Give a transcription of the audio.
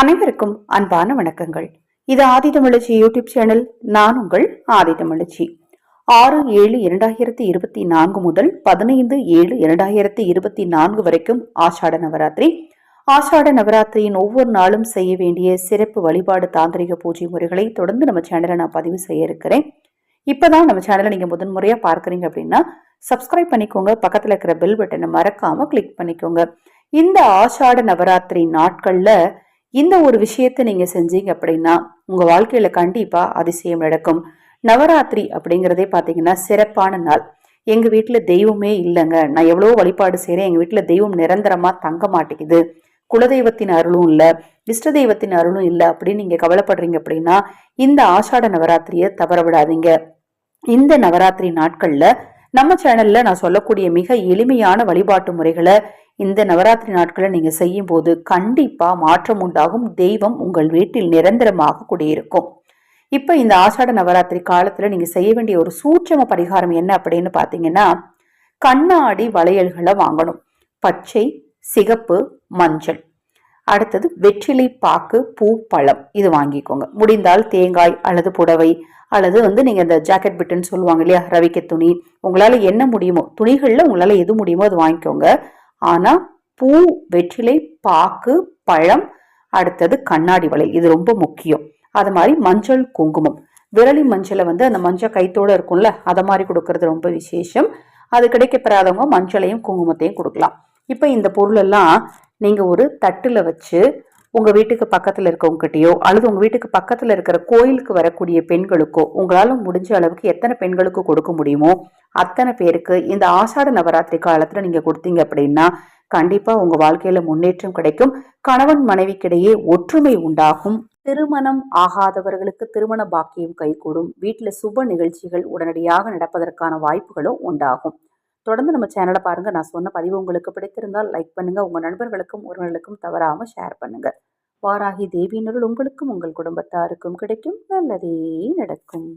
அனைவருக்கும் அன்பான வணக்கங்கள். இது ஆதிதமிழச்சி யூடியூப் சேனல் நான் உங்கள் ஆதிதமிழச்சி ஆறு ஏழு இரண்டாயிரத்தி இருபத்தி நான்கு முதல் பதினைந்து ஏழு இரண்டாயிரத்தி இருபத்தி நான்கு வரைக்கும் ஆஷாட நவராத்திரி. ஆஷாட நவராத்திரியின் ஒவ்வொரு நாளும் செய்ய வேண்டிய சிறப்பு வழிபாடு தாந்திரிக பூஜை முறைகளை தொடர்ந்து நம்ம சேனலை நான் பதிவு செய்ய இருக்கிறேன். இப்போதான் நம்ம சேனலை நீங்கள் முதன்முறையாக பார்க்குறீங்க அப்படின்னா சப்ஸ்கிரைப் பண்ணிக்கோங்க. பக்கத்தில் இருக்கிற பெல் பட்டனை மறக்காமல் கிளிக் பண்ணிக்கோங்க. இந்த ஆஷாட நவராத்திரி நாட்களில் இந்த ஒரு விஷயத்தை நீங்க செஞ்சீங்க அப்படின்னா உங்க வாழ்க்கையில கண்டிப்பா அதிசயம் நடக்கும். நவராத்திரி அப்படிங்கிறதே பாத்தீங்கன்னா சிறப்பான நாள். எங்க வீட்டுல தெய்வமே இல்லைங்க. நான் எவ்வளோ வழிபாடு செய்கிறேன் எங்க வீட்டுல தெய்வம் நிரந்தரமா தங்க மாட்டேங்குது. குலதெய்வத்தின் அருளும் இல்ல. இஷ்ட தெய்வத்தின் அருளும் இல்ல அப்படின்னு நீங்க கவலைப்படுறீங்க அப்படின்னா இந்த ஆஷாட நவராத்திரியை தவற விடாதீங்க. இந்த நவராத்திரி நாட்கள்ல நம்ம சேனல்ல நான் சொல்லக்கூடிய மிக எளிமையான வழிபாட்டு முறைகளை இந்த நவராத்திரி நாட்களை நீங்கள் செய்யும் போது கண்டிப்பாக மாற்றம் உண்டாகும். தெய்வம் உங்கள் வீட்டில் நிரந்தரமாக குடியிருக்கும். இப்போ இந்த ஆஷாட நவராத்திரி காலத்தில் நீங்கள் செய்ய வேண்டிய ஒரு சூட்சம பரிகாரம் என்ன அப்படின்னு பார்த்தீங்கன்னா கண்ணாடி வளையல்களை வாங்கணும். பச்சை சிகப்பு மஞ்சள். அடுத்தது வெற்றிலை பாக்கு பூ பழம். இது வாங்கிக்கோங்க. முடிந்தால் தேங்காய் அல்லது புடவை அல்லது வந்து நீங்கள் இந்த ஜாக்கெட் பிட்டுன்னு சொல்லுவாங்க இல்லையா? ரவிக்க துணி. உங்களால் என்ன முடியுமோ துணிகளில் உங்களால் எது முடியுமோ அது வாங்கிக்கோங்க. ஆனா பூ வெற்றிலை பாக்கு பழம் அடுத்தது கண்ணாடி வலை. இது ரொம்ப முக்கியம். அது மாதிரி மஞ்சள் குங்குமம். விரலி மஞ்சளை வந்து அந்த மஞ்சள் கைத்தோடு இருக்கும்ல அதை மாதிரி கொடுக்கறது ரொம்ப விசேஷம். அது கிடைக்கப்பெறாதவங்க மஞ்சளையும் குங்குமத்தையும் கொடுக்கலாம். இப்போ இந்த பொருளெல்லாம் நீங்கள் ஒரு தட்டில் வச்சு உங்க வீட்டுக்கு பக்கத்துல இருக்கவங்ககிட்டயோ அல்லது உங்க வீட்டுக்கு பக்கத்துல இருக்கிற கோயிலுக்கு வரக்கூடிய பெண்களுக்கோ உங்களால முடிஞ்ச அளவுக்கு எத்தனை பெண்களுக்கு கொடுக்க முடியுமோ அத்தனை பேருக்கு இந்த ஆஷாட நவராத்திரி காலத்துல நீங்க கொடுத்தீங்க அப்படின்னா கண்டிப்பா உங்க வாழ்க்கையில முன்னேற்றம் கிடைக்கும். கணவன் மனைவிக்கிடையே ஒற்றுமை உண்டாகும். திருமணம் ஆகாதவர்களுக்கு திருமண பாக்கியம் கைகூடும். வீட்டுல சுப நிகழ்ச்சிகள் உடனடியாக நடப்பதற்கான வாய்ப்புகளும் உண்டாகும். தொடர்ந்து நம்ம சேனலை பாருங்கள் நான் சொன்ன பதிவு உங்களுக்கு பிடித்திருந்தால் லைக் பண்ணுங்கள் உங்கள் நண்பர்களுக்கும் உறவுகளுக்கும் தவறாமல் ஷேர் பண்ணுங்கள் வாராகி தேவியினருள் உங்களுக்கும் உங்கள் குடும்பத்தாருக்கும் கிடைக்கும். நல்லதே நடக்கும்.